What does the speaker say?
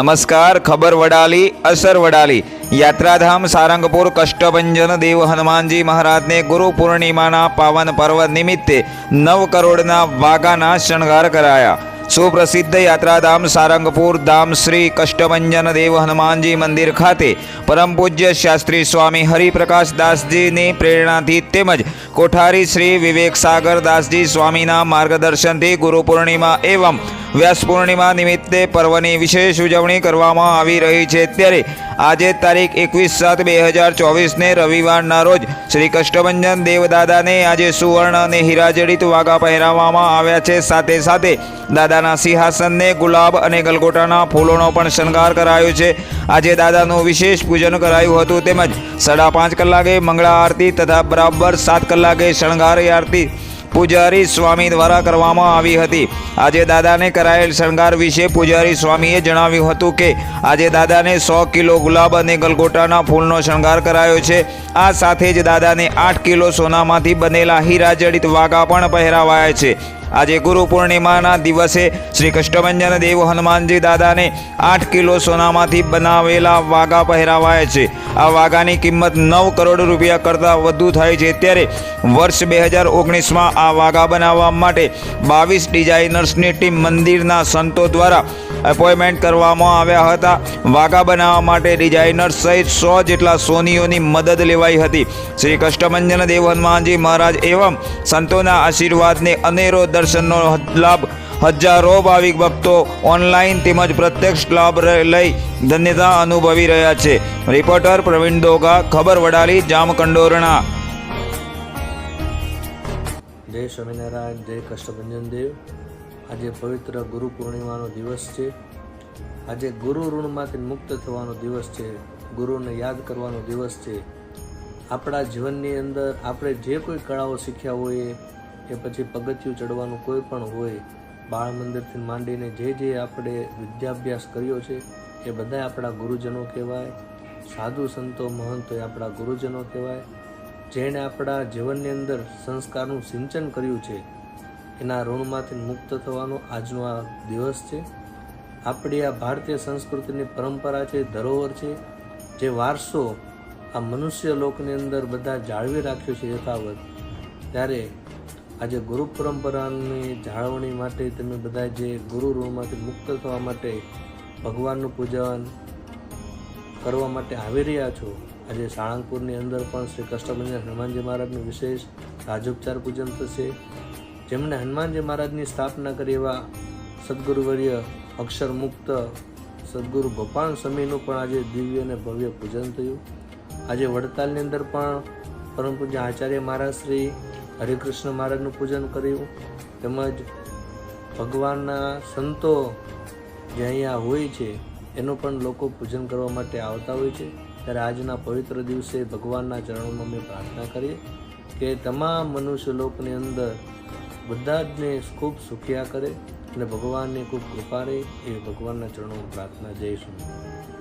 નમસ્કાર, ખબર વડાલી, અસર વડાલી. યાત્રાધામ, સારંગપુર, કષ્ટભંજન, દેવ હનુમાનજી મહારાજને ગુરુ પૂર્ણિમાના પાવન પર્વ નિમિત્તે નવ કરોડના વાઘાના શણગાર કરાયા. સુપ્રસિદ્ધ યાત્રાધામ સારંગપુર ધામ શ્રી કષ્ટભંજન દેવ હનુમાનજી મંદિર ખાતે પરમ પૂજ્ય શાસ્ત્રી સ્વામી હરિપ્રકાશ દાસજીની પ્રેરણાથી તેમજ કોઠારી શ્રી વિવેક સાગર દાસજી સ્વામીના માર્ગદર્શનથી ગુરુ પૂર્ણિમા એવં વ્યાસ પૂર્ણિમા નિમિત્તે પર્વની વિશેષ ઉજવણી કરવામાં આવી રહી છે. ત્યારે આજે તારીખ એકવીસ સાત બે હજાર ચોવીસને રવિવારના રોજ શ્રી કષ્ટભંજન દેવદાદાને આજે સુવર્ણ અને હીરાજડિત વાઘા પહેરાવવામાં આવ્યા છે. સાથે સાથે દાદાના સિંહાસનને ગુલાબ અને ગલગોટાના ફૂલોનો પણ શણગાર કરાયો છે. આજે દાદાનું વિશેષ પૂજન કરાયું હતું. તેમજ સાડા પાંચ કલાકે મંગળા આરતી તથા બરાબર સાત કલાકે શણગારી આરતી પૂજારી સ્વામી દ્વારા કરવામાં આવી હતી. આજે દાદાને કરાયેલ શણગાર વિશે પૂજારી સ્વામીએ જણાવ્યું હતું કે, આજે દાદાને સો કિલો ગુલાબ અને ગલગોટાના ફૂલનો શણગાર કરાયો છે. આ સાથે જ દાદાને આઠ કિલો સોનામાંથી બનેલા હીરા જડિત વાઘા પણ પહેરાવાયા છે. આજે ગુરુ પૂર્ણિમાના દિવસે શ્રી કષ્ટભંજન દેવ હનુમાનજી દાદાને આઠ કિલો સોનામાંથી બનાવેલા વાઘા પહેરાવાયા છે. આ વાઘાની કિંમત નવ કરોડ રૂપિયા કરતાં વધુ થાય છે. ત્યારે વર્ષ બે હજાર ઓગણીસમાં આ વાઘા બનાવવા માટે બાવીસ ડિઝાઇનર્સની ટીમ મંદિરના સંતો દ્વારા એપોઇન્ટમેન્ટ કરવામાં આવ્યા હતા. વાઘા બનાવવા માટે ડિઝાઇનર સહિત સો જેટલા સોનીઓની મદદ લેવાઈ હતી. શ્રી કષ્ટમંજન દેવ હનુમાનજી મહારાજ એવમ સંતોના આશીર્વાદને અનેરો દર્શનનો લાભ હજારો ભાવિક ભક્તો ઓનલાઈન તેમજ પ્રત્યક્ષ લાભ લઈ ધન્યતા અનુભવી રહ્યા છે. રિપોર્ટર પ્રવીણ દોગા, ખબર વડાલી, જામકંડોરણા. જય સ્વામિનારાયણ, જય કષ્ટભંજન દેવ. આજે પવિત્ર ગુરુ પૂર્ણિમાનો દિવસ છે. આજે ગુરુ ઋણમાંથી મુક્ત થવાનો દિવસ છે. ગુરુને યાદ કરવાનો દિવસ છે. આપણા જીવનની અંદર આપણે જે કોઈ કળાઓ શીખ્યા હોઈએ કે પછી પગથિયું ચડવાનું કોઈ પણ હોય, બાળ મંદિરથી માંડીને જે જે આપણે વિદ્યાભ્યાસ કર્યો છે, એ બધા આપણા ગુરુજનો કહેવાય. સાધુ સંતો, મહંતો એ આપણા ગુરુજનો કહેવાય. જેણે આપણા જીવનની અંદર સંસ્કારનું સિંચન કર્યું છે એના ઋણમાંથી મુક્ત થવાનો આજનો આ દિવસ છે. આપણી આ ભારતીય સંસ્કૃતિની પરંપરા છે, ધરોહર છે, જે વારસો આ મનુષ્ય લોકની અંદર બધા જાળવી રાખ્યો છે યથાવત. ત્યારે આજે ગુરુ પરંપરાની જાળવણી માટે તમે બધા જે ગુરુ ઋણમાંથી મુક્ત થવા માટે ભગવાનનું પૂજન કરવા માટે આવી રહ્યા છો, આજે સાળંગપુરની અંદર પણ શ્રી કષ્ટભંજન હનુમાનજી મહારાજનું વિશેષ રાજોપચાર પૂજન થશે. જેમણે હનુમાનજી મહારાજની સ્થાપના કરી એવા સદગુરુવર્ય અક્ષર મુક્ત સદગુરુ ગોપાલ સ્વામીનું પણ આજે દિવ્ય અને ભવ્ય પૂજન થયું. આજે વડતાલની અંદર પણ પરમ પૂજ્ય આચાર્ય મહારાજ શ્રી હરિકૃષ્ણ મહારાજનું પૂજન કર્યું. તેમજ ભગવાનના સંતો જે અહીંયા હોય છે, એનું પણ લોકો પૂજન કરવા માટે આવતા હોય છે. ત્યારે આજના પવિત્ર દિવસે ભગવાનના ચરણોમાં અમે પ્રાર્થના કરીએ કે તમામ મનુષ્ય લોકની અંદર બધા જને ખૂબ સુખિયા કરે અને ભગવાનને ખૂબ કૃપા રહે એ ભગવાનના ચરણોમાં પ્રાર્થના સ્વામી